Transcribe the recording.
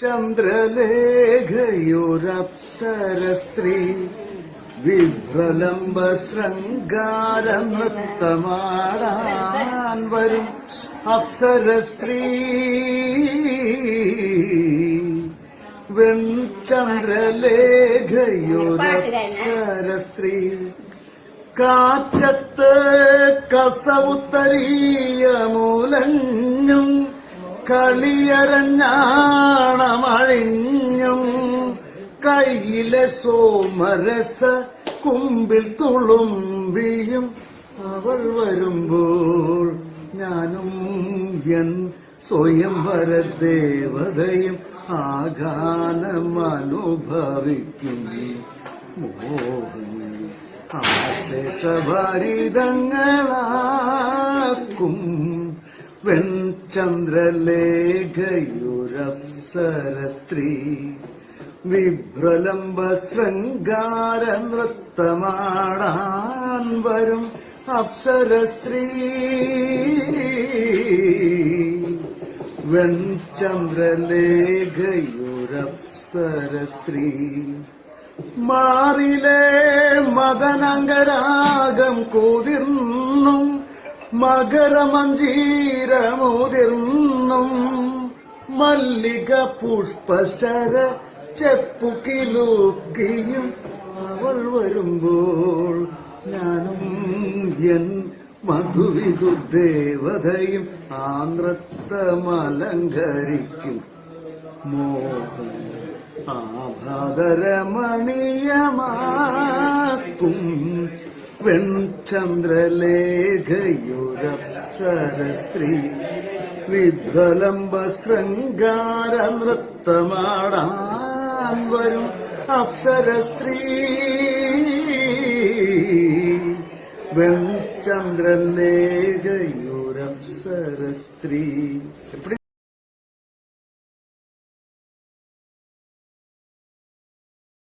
ചന്ദ്രലേഖയൊരപ്സര സ്ത്രീ വിഭ്രലംബ ശൃംഗാര നൃത്തമാടാൻ വരും അപ്സര സ്ത്രീ വെൺചന്ദ്രലേഖയൊരപ്സര സ്ത്രീ കാറ്റത്ത് കസവുത്തരീയ മൂലഞ്ഞും കളിയരഞ്ഞാണമഴിഞ്ഞും കയ്യിലെ സോമരസ കുമ്പിൽ തുളുമ്പിയും അവൾ വരുമ്പോൾ ഞാനും എൻ സ്വയംവര ദേവതയും ആഗാനം അനുഭവിക്കും മോഹം ആശേഷഭരിതങ്ങളാക്കും വെൺചന്ദ്രലേഖയുരപ്സര സ്ത്രീ. വിഭ്രലംബ ശൃംഗാര നൃത്തമാടാൻ വരും അപ്സര സ്ത്രീ. വെൺചന്ദ്രലേഖയുരപ്സര സ്ത്രീ. മാറിലെ മദനങ്കരാഗം കൂതിർന്നും മകരമഞ്ജീരമുതിർന്നും മല്ലിക പുഷ്പശര ചെപ്പുകിലൂക്കിയും അവൾ വരുമ്പോൾ ഞാനും എൻ മധുവിധു ദേവതയും ആ മോഹൻ ആഭാതരമണീയമാക്കും. ആഭാദരമണീയമാക്കും വെൺചന്ദ്രലേഖയുരപ്സര സ്ത്രീ വിധ്വലംബ ശൃംഗാര നൃത്തമാടാൻ വരും അപ്സര സ്ത്രീ. വെൺചന്ദ്രലേഖയുരപ്സര സ്ത്രീ.